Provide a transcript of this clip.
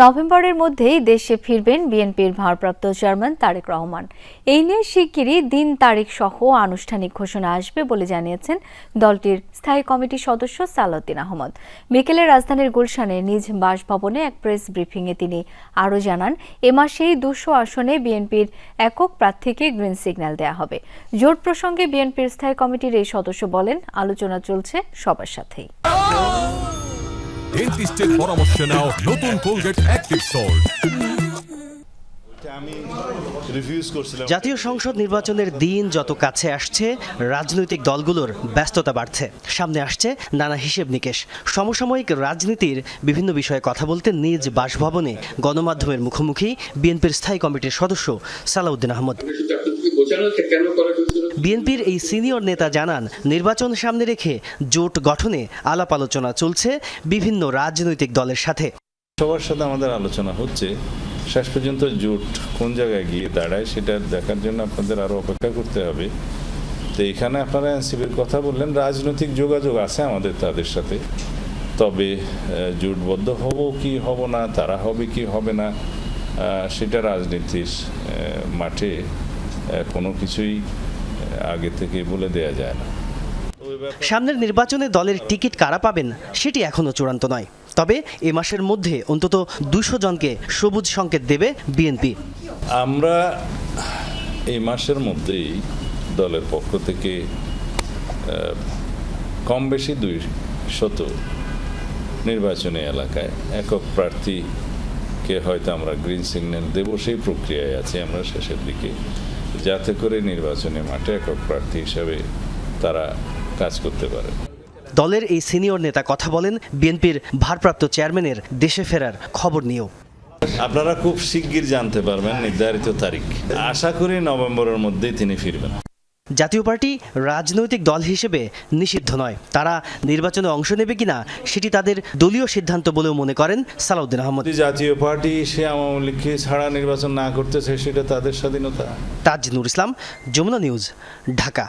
নভেম্বরের মধ্যেই দেশে ফিরবেন বিএনপির ভারপ্রাপ্ত চেয়ারম্যান তারেক রহমান। এই নিয়ে শিগগিরই দিন তারিখ সহ আনুষ্ঠানিক ঘোষণা আসবে বলে জানিয়েছেন দলটির স্থায়ী কমিটির সদস্য সালাউদ্দিন আহমদ। বিকেলে রাজধানীর গুলশানে নিজ বাসভবনে এক প্রেস ব্রিফিংয়ে তিনি আরও জানান, এ মাসেই দুশো আসনে বিএনপির একক প্রার্থীকে গ্রিন সিগন্যাল দেওয়া হবে। জোট প্রসঙ্গে বিএনপির স্থায়ী কমিটির এই সদস্য বলেন, আলোচনা চলছে সবার সাথেই। ডেন্টিস্টের পরামর্শ নাও নতুন কোলগেট অ্যাক্টিভ সল্ট জাতীয় সংসদ নির্বাচনের দিন যত কাছে আসছে রাজনৈতিক দলগুলোর ব্যস্ততা বাড়ছে। সামনে আসছে নানা হিসেব নিকেশ। সমসাময়িক রাজনীতির বিভিন্ন বিষয়ে কথা বলতে নিজ বাসভবনে গণমাধ্যমের মুখোমুখি বিএনপির স্থায়ী কমিটির সদস্য সালাউদ্দিন আহমদ। বিএনপির এই সিনিয়র নেতা জানান নির্বাচন সামনে রেখে জোট গঠনে আলাপ আলোচনা চলছে বিভিন্ন রাজনৈতিক দলের সাথে। সবার সাথে আমাদের আলোচনা হচ্ছে শেষ পর্যন্ত জোট কোন জায়গায় গিয়ে দাঁড়ায় সেটা দেখার জন্য আপনাদের আরও অপেক্ষা করতে হবে। তো এখানে আপনারা এনসিপির কথা বললেন রাজনৈতিক যোগাযোগ আছে আমাদের তাদের সাথে। তবে জোটবদ্ধ হব কি হব না তারা হবে কি হবে না সেটা রাজনীতির মাঠে কোনো কিছুই আগে থেকে বলে দেয়া যায় না। সামনের নির্বাচনে দলের টিকিট কারা পাবেন সেটি এখনও চূড়ান্ত নয়। তবে এ মাসের মধ্যে অন্তত দুশো জনকে সবুজ সংকেত দেবে বিএনপি। আমরা এই মাসের মধ্যেই দলের পক্ষ থেকে কম বেশি দুই শত নির্বাচনী এলাকায় একক প্রার্থীকে হয়তো আমরা গ্রিন সিগন্যাল দেব সেই প্রক্রিয়ায় আছি আমরা শেষের দিকে। যাতে করে নির্বাচনী মাঠে একক প্রার্থী হিসাবে তারা কাজ করতে পারে। দলের এই সিনিয়র নেতা কথা বলেন বিএনপির ভারপ্রাপ্ত চেয়ারম্যানের দেশে ফেরার খবর নিয়েও। আপনারা খুব শিগগির জানতে পারবেন নির্ধারিত তারিখ। আশা করি নভেম্বরের মধ্যেই তিনি ফিরবেন। জাতীয় পার্টি রাজনৈতিক দল হিসেবে নিষিদ্ধ নয়। তারা নির্বাচনে অংশ নেবে কিনা সেটি তাদের দলীয় সিদ্ধান্ত বলেও মনে করেন সালাউদ্দিন আহমদ। জাতীয় পার্টি সে আওয়ামী লীগকে ছাড়া নির্বাচন না করতেছে সেটা তাদের স্বাধীনতা। তাজনুর ইসলাম যমুনা নিউজ ঢাকা।